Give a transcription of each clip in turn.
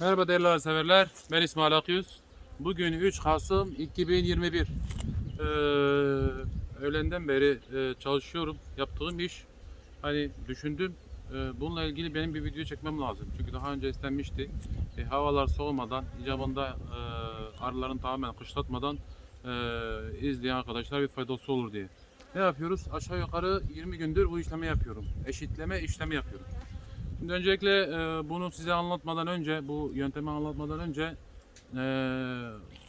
Merhaba değerli severler. Ben İsmail Akyüz. Bugün 3 Kasım 2021. Ee, öğlenden beri e, çalışıyorum. Yaptığım iş hani düşündüm. e, bununla ilgili benim bir video çekmem lazım. Çünkü daha önce istenmişti. E, havalar soğumadan, icabında e, arıların tamamen kışlatmadan e, izleyen arkadaşlar bir faydası olur diye. Ne yapıyoruz? Aşağı yukarı 20 gündür bu işlemi yapıyorum. Eşitleme işlemi yapıyorum. Öncelikle e, bunu size anlatmadan önce, bu yöntemi anlatmadan önce e,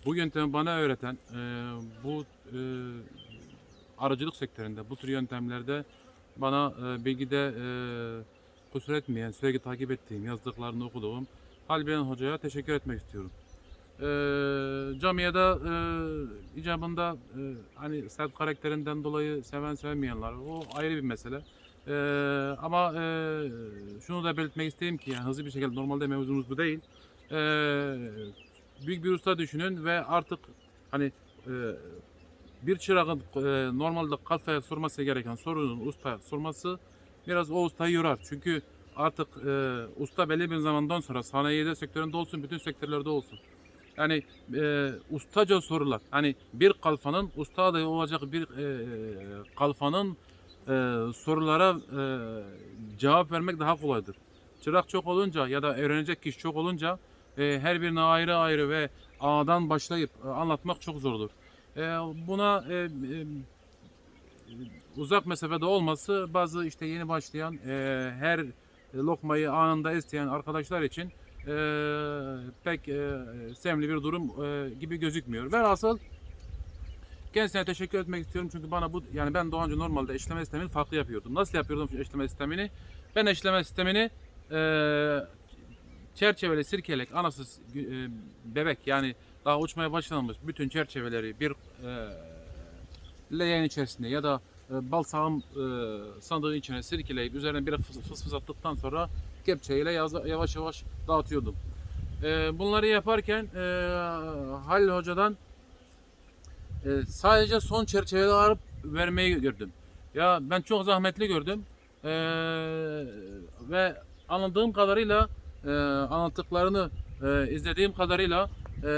bu yöntemi bana öğreten, e, bu e, arıcılık sektöründe, bu tür yöntemlerde bana e, bilgide e, kusur etmeyen, sürekli takip ettiğim, yazdıklarını okuduğum Halbiyen Hoca'ya teşekkür etmek istiyorum. E, camiada e, icabında e, hani sert karakterinden dolayı seven sevmeyenler o ayrı bir mesele. Ee, ama e, şunu da belirtmek isteyeyim ki yani hızlı bir şekilde normalde mevzumuz bu değil. Ee, büyük bir usta düşünün ve artık hani e, bir çırağın e, normalde kafaya sorması gereken sorunun usta sorması biraz o ustayı yorar. Çünkü artık e, usta belli bir zamandan sonra sanayide sektöründe olsun bütün sektörlerde olsun. Yani e, ustaca sorular. Hani bir kalfanın usta adayı olacak bir e, kalfanın sorulara e, cevap vermek daha kolaydır. Çırak çok olunca ya da öğrenecek kişi çok olunca e, her birine ayrı ayrı ve A'dan başlayıp e, anlatmak çok zordur. E, buna e, e, uzak mesafede olması bazı işte yeni başlayan e, her lokmayı anında isteyen arkadaşlar için e, pek e, sevimli bir durum e, gibi gözükmüyor. Velhasıl Kendisine teşekkür etmek istiyorum çünkü bana bu yani ben daha önce normalde eşleme sistemini farklı yapıyordum. Nasıl yapıyordum eşleme sistemini? Ben eşleme sistemini e, çerçeveli sirkelek anasız e, bebek yani daha uçmaya başlamamış bütün çerçeveleri bir e, leğen içerisinde ya da e, bal sağım e, sandığın içine sirkeleyip üzerine bir fıs fıs fıs attıktan sonra kepçeyle yavaş yavaş dağıtıyordum. E, bunları yaparken e, Halil Hoca'dan e, sadece son çerçeveleri arıp vermeyi gördüm. Ya ben çok zahmetli gördüm. E, ve anladığım kadarıyla e, anlattıklarını e, izlediğim kadarıyla e,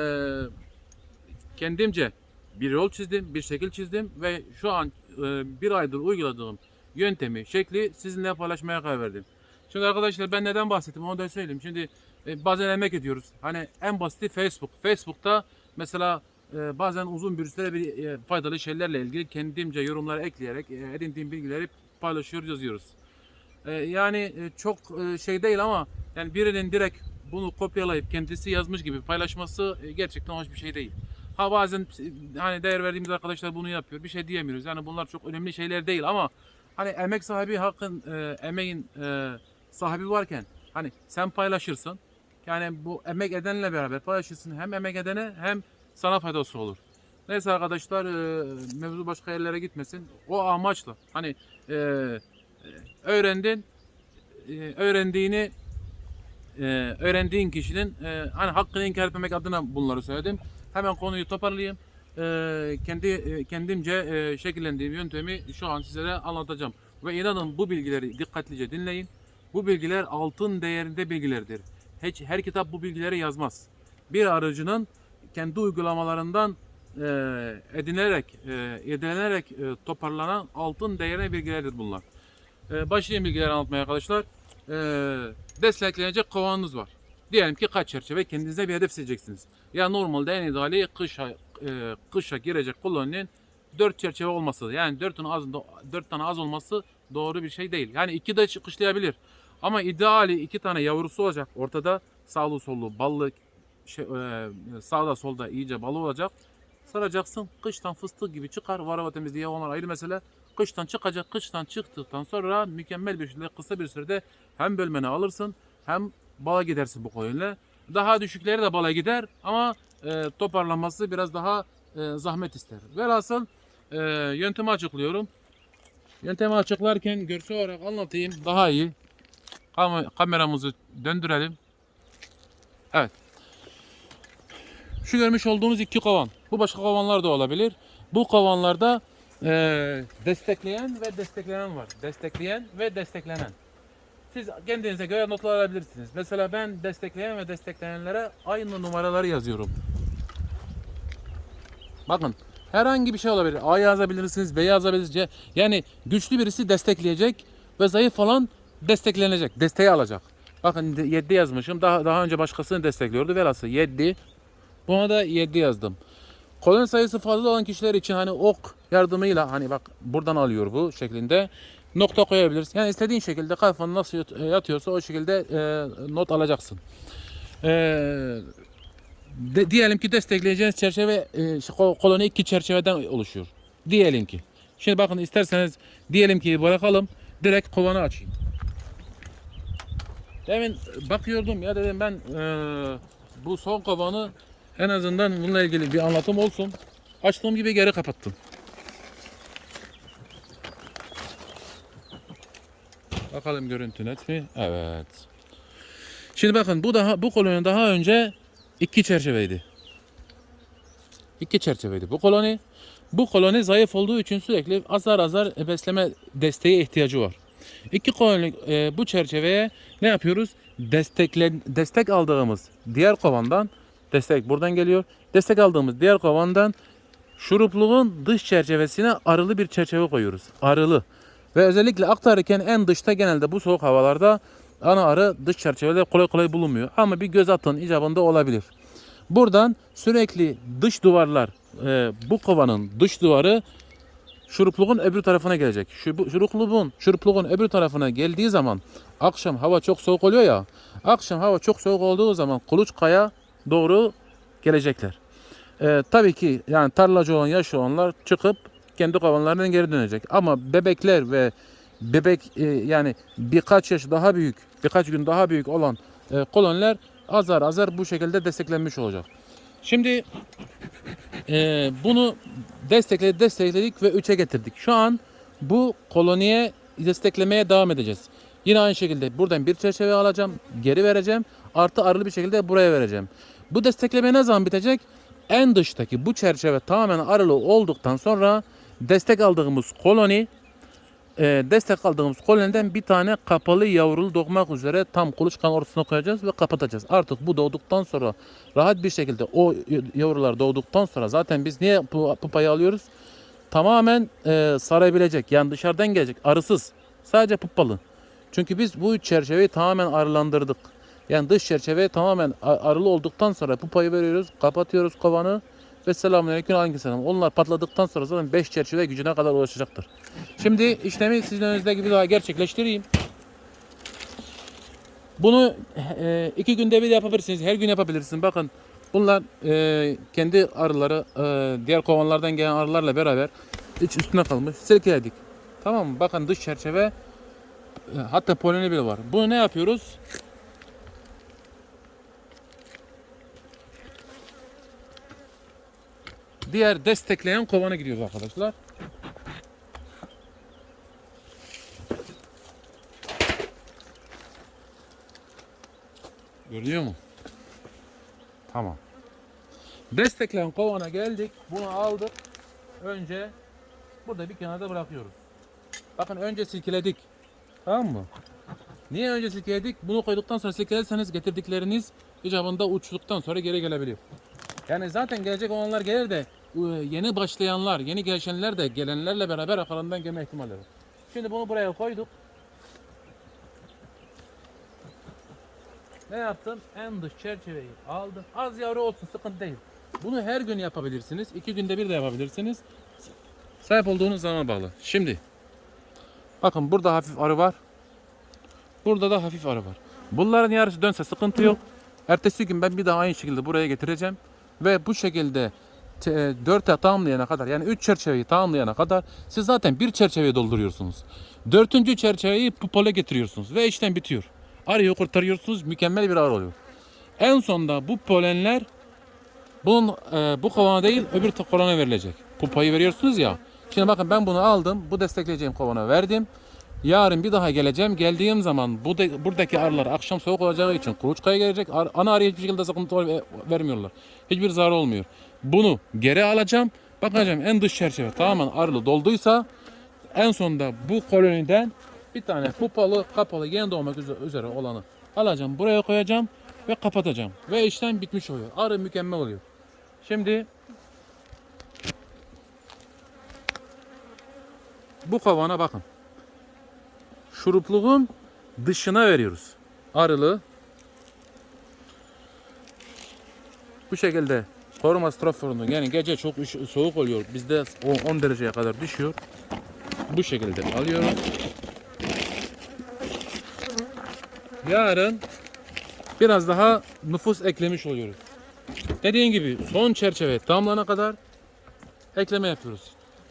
kendimce bir yol çizdim, bir şekil çizdim ve şu an e, bir aydır uyguladığım yöntemi, şekli sizinle paylaşmaya karar verdim. Şimdi arkadaşlar ben neden bahsettim onu da söyleyeyim. Şimdi e, bazen emek ediyoruz. Hani en basiti Facebook. Facebook'ta mesela e, bazen uzun bir süre bir e, faydalı şeylerle ilgili kendimce yorumlar ekleyerek e, edindiğim bilgileri paylaşıyoruz, yazıyoruz. E, yani e, çok şey değil ama yani birinin direkt bunu kopyalayıp kendisi yazmış gibi paylaşması gerçekten hoş bir şey değil. Ha bazen hani değer verdiğimiz arkadaşlar bunu yapıyor. Bir şey diyemiyoruz. Yani bunlar çok önemli şeyler değil ama hani emek sahibi hakkın e, emeğin e, sahibi varken hani sen paylaşırsın. Yani bu emek edenle beraber paylaşırsın. Hem emek edene hem sana faydası olur. Neyse arkadaşlar e, mevzu başka yerlere gitmesin. O amaçla hani e, e, öğrendin e, öğrendiğini e, öğrendiğin kişinin e, hani hakkını inkar etmemek adına bunları söyledim. Hemen konuyu toparlayayım. E, kendi e, kendimce e, şekillendiğim yöntemi şu an sizlere anlatacağım. Ve inanın bu bilgileri dikkatlice dinleyin. Bu bilgiler altın değerinde bilgilerdir. Hiç her kitap bu bilgileri yazmaz. Bir aracının kendi uygulamalarından e, edinerek, e, edinerek e, toparlanan altın değerine bilgilerdir bunlar. E, başlayayım bilgileri anlatmaya arkadaşlar. E, desteklenecek kovanınız var. Diyelim ki kaç çerçeve kendinize bir hedef seçeceksiniz. Ya normalde en ideali kışa, e, kışa girecek koloninin 4 çerçeve olması. Yani 4 tane az, 4 tane az olması doğru bir şey değil. Yani 2 de kışlayabilir. Ama ideali 2 tane yavrusu olacak. Ortada sağlı sollu ballı şey, e, sağda solda iyice balı olacak. Saracaksın. Kıştan fıstık gibi çıkar. Varava temizliği onlar ayrı mesele. Kıştan çıkacak. Kıştan çıktıktan sonra mükemmel bir şekilde kısa bir sürede hem bölmeni alırsın hem bala gidersin bu koyunla. Daha düşükleri de bala gider ama e, toparlanması biraz daha e, zahmet ister. Velhasıl e, yöntemi açıklıyorum. Yöntemi açıklarken görsel olarak anlatayım daha iyi. Kam- kameramızı döndürelim. Evet. Şu görmüş olduğunuz iki kovan. Bu başka kovanlar da olabilir. Bu kovanlarda e, destekleyen ve desteklenen var. Destekleyen ve desteklenen. Siz kendinize göre notlar alabilirsiniz. Mesela ben destekleyen ve destekleyenlere aynı numaraları yazıyorum. Bakın herhangi bir şey olabilir. A yazabilirsiniz, B yazabilirsiniz. Yani güçlü birisi destekleyecek ve zayıf olan desteklenecek. Desteği alacak. Bakın 7 yazmışım. Daha daha önce başkasını destekliyordu. Velhasıl 7. Buna da 7 yazdım. Koloni sayısı fazla olan kişiler için hani ok yardımıyla hani bak buradan alıyor bu şeklinde nokta koyabilirsin. Yani istediğin şekilde kafan nasıl yat- yatıyorsa o şekilde e, not alacaksın. E, de, diyelim ki destekleyeceğiniz çerçeve e, koloni iki çerçeveden oluşuyor. Diyelim ki. Şimdi bakın isterseniz diyelim ki bırakalım direkt kovanı açayım. Demin bakıyordum ya dedim ben e, bu son kovanı en azından bununla ilgili bir anlatım olsun. Açtığım gibi geri kapattım. Bakalım görüntü net mi? Evet. Şimdi bakın bu daha bu koloni daha önce iki çerçeveydi. İki çerçeveydi bu koloni. Bu koloni zayıf olduğu için sürekli azar azar besleme desteği ihtiyacı var. İki koloni e, bu çerçeveye ne yapıyoruz? Destekle, destek aldığımız diğer kovandan destek buradan geliyor. Destek aldığımız diğer kovandan şurupluğun dış çerçevesine arılı bir çerçeve koyuyoruz. Arılı. Ve özellikle aktarırken en dışta genelde bu soğuk havalarda ana arı dış çerçevede kolay kolay bulunmuyor. Ama bir göz atın icabında olabilir. Buradan sürekli dış duvarlar, e, bu kovanın dış duvarı şurupluğun öbür tarafına gelecek. Şurupluğun, şurupluğun öbür tarafına geldiği zaman akşam hava çok soğuk oluyor ya. Akşam hava çok soğuk olduğu zaman kuluçkaya doğru gelecekler. Ee, tabii ki yani tarlacı olan yaş olanlar çıkıp kendi kovanlarından geri dönecek. Ama bebekler ve bebek e, yani birkaç yaş daha büyük, birkaç gün daha büyük olan e, koloniler azar azar bu şekilde desteklenmiş olacak. Şimdi e, bunu destekledik, destekledik ve 3'e getirdik. Şu an bu koloniye desteklemeye devam edeceğiz. Yine aynı şekilde buradan bir çerçeve alacağım, geri vereceğim. Artı arılı bir şekilde buraya vereceğim. Bu destekleme ne zaman bitecek? En dıştaki bu çerçeve tamamen arılı olduktan sonra destek aldığımız koloni e, destek aldığımız koloniden bir tane kapalı yavrulu doğmak üzere tam kuluçkanın ortasına koyacağız ve kapatacağız. Artık bu doğduktan sonra rahat bir şekilde o yavrular doğduktan sonra zaten biz niye pupayı alıyoruz? Tamamen e, sarabilecek yani dışarıdan gelecek arısız sadece pupalı. Çünkü biz bu çerçeveyi tamamen arılandırdık. Yani dış çerçeve tamamen arılı olduktan sonra pupayı veriyoruz, kapatıyoruz kovanı ve selamünaleyküm aleykümselam. Onlar patladıktan sonra zaten 5 çerçeve gücüne kadar ulaşacaktır. Şimdi işlemi sizin önünüzde gibi daha gerçekleştireyim. Bunu e, iki günde bir yapabilirsiniz. Her gün yapabilirsiniz. Bakın bunlar e, kendi arıları e, diğer kovanlardan gelen arılarla beraber iç üstüne kalmış. Silkeledik. Tamam mı? Bakın dış çerçeve e, hatta poleni bile var. Bunu ne yapıyoruz? Diğer destekleyen kovana gidiyoruz arkadaşlar. Görünüyor mu? Tamam. Destekleyen kovana geldik. Bunu aldık. Önce burada bir kenarda bırakıyoruz. Bakın önce silkeledik. Tamam mı? Niye önce silkeledik? Bunu koyduktan sonra silkelerseniz getirdikleriniz icabında uçtuktan sonra geri gelebiliyor. Yani zaten gelecek olanlar gelir de e, yeni başlayanlar, yeni gelişenler de gelenlerle beraber arkalarından gelme ihtimalleri var. Şimdi bunu buraya koyduk. Ne yaptım? En dış çerçeveyi aldım. Az yavru olsun sıkıntı değil. Bunu her gün yapabilirsiniz. iki günde bir de yapabilirsiniz. Sahip olduğunuz zaman bağlı. Şimdi bakın burada hafif arı var. Burada da hafif arı var. Bunların yarısı dönse sıkıntı yok. Ertesi gün ben bir daha aynı şekilde buraya getireceğim. Ve bu şekilde 4'e tamamlayana kadar yani 3 çerçeveyi tamamlayana kadar siz zaten bir çerçeveyi dolduruyorsunuz. Dördüncü çerçeveyi pupole getiriyorsunuz ve işlem bitiyor. Arıyı kurtarıyorsunuz mükemmel bir arı oluyor. En sonunda bu polenler bunun e, bu kovana değil öbür kovana verilecek. Pupayı veriyorsunuz ya. Şimdi bakın ben bunu aldım. Bu destekleyeceğim kovana verdim. Yarın bir daha geleceğim. Geldiğim zaman bu da, buradaki arılar akşam soğuk olacağı için kuluçkaya gelecek. Ar- ana arıya hiçbir şekilde sıkıntı ol- vermiyorlar. Hiçbir zarar olmuyor. Bunu geri alacağım. Bakacağım en dış çerçeve tamamen arılı dolduysa en sonunda bu koloniden bir tane pupalı kapalı yeni doğmak üze- üzere olanı alacağım buraya koyacağım ve kapatacağım. Ve işlem bitmiş oluyor. Arı mükemmel oluyor. Şimdi bu kovana bakın. Şurupluğun dışına veriyoruz. Arılı bu şekilde koruma straforunu yani gece çok soğuk oluyor. Bizde o 10 dereceye kadar düşüyor. Bu şekilde alıyoruz. Yarın biraz daha nüfus eklemiş oluyoruz. Dediğim gibi son çerçeve tamamlanana kadar ekleme yapıyoruz.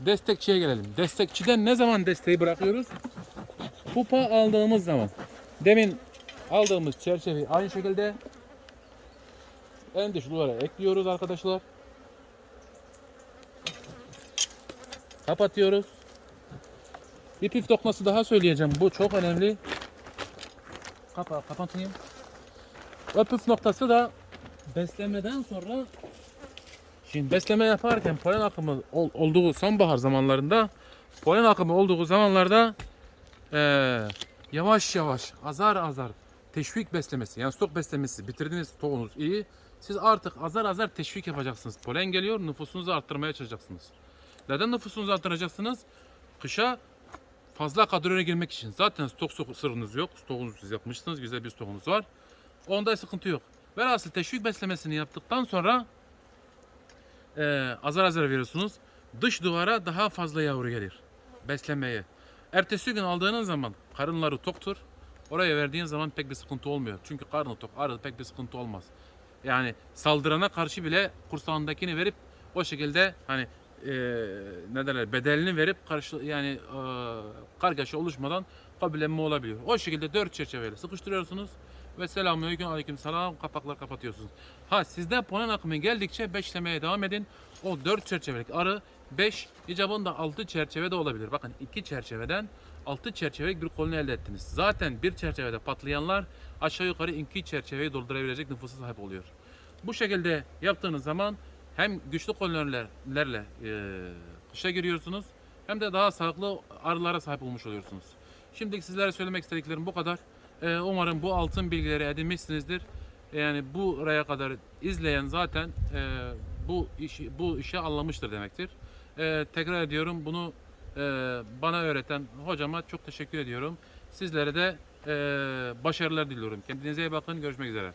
Destekçiye gelelim. Destekçiden ne zaman desteği bırakıyoruz? Pupa aldığımız zaman. Demin aldığımız çerçeveyi aynı şekilde en dış ekliyoruz arkadaşlar. Kapatıyoruz. Bir püf noktası daha söyleyeceğim. Bu çok önemli. Kapa, kapatayım. O püf noktası da beslemeden sonra Şimdi besleme yaparken polen akımı ol- olduğu sonbahar zamanlarında polen akımı olduğu zamanlarda eee, yavaş yavaş azar azar teşvik beslemesi yani stok beslemesi bitirdiğiniz stoğunuz iyi. Siz artık azar azar teşvik yapacaksınız. Polen geliyor nüfusunuzu arttırmaya çalışacaksınız. Neden nüfusunuzu arttıracaksınız? Kışa fazla kadroya girmek için. Zaten stok sırrınız yok. Stokunuzu siz yapmışsınız. Güzel bir stokunuz var. Onda sıkıntı yok. Velhasıl teşvik beslemesini yaptıktan sonra eee, azar azar veriyorsunuz. Dış duvara daha fazla yavru gelir. Beslemeye. Ertesi gün aldığınız zaman karınları toktur. Oraya verdiğin zaman pek bir sıkıntı olmuyor. Çünkü karnı tok, arı pek bir sıkıntı olmaz. Yani saldırana karşı bile kursağındakini verip o şekilde hani eee ne derler bedelini verip karşı yani eee kargaşa oluşmadan kabullenme olabiliyor. O şekilde dört çerçeveyle sıkıştırıyorsunuz ve selamünaleyküm aleyküm selam kapaklar kapatıyorsunuz. Ha sizde polen akımı geldikçe beşlemeye devam edin. O dört çerçevelik arı 5 icabında 6 çerçeve de olabilir. Bakın iki çerçeveden 6 çerçevelik bir koloni elde ettiniz. Zaten bir çerçevede patlayanlar aşağı yukarı iki çerçeveyi doldurabilecek nüfusa sahip oluyor. Bu şekilde yaptığınız zaman hem güçlü kolonilerle e, kışa giriyorsunuz hem de daha sağlıklı arılara sahip olmuş oluyorsunuz. Şimdilik sizlere söylemek istediklerim bu kadar. E, umarım bu altın bilgileri edinmişsinizdir. Yani buraya kadar izleyen zaten e, bu işi bu işi anlamıştır demektir. E, tekrar ediyorum bunu e, bana öğreten hocama çok teşekkür ediyorum. Sizlere de e, başarılar diliyorum. Kendinize iyi bakın. Görüşmek üzere.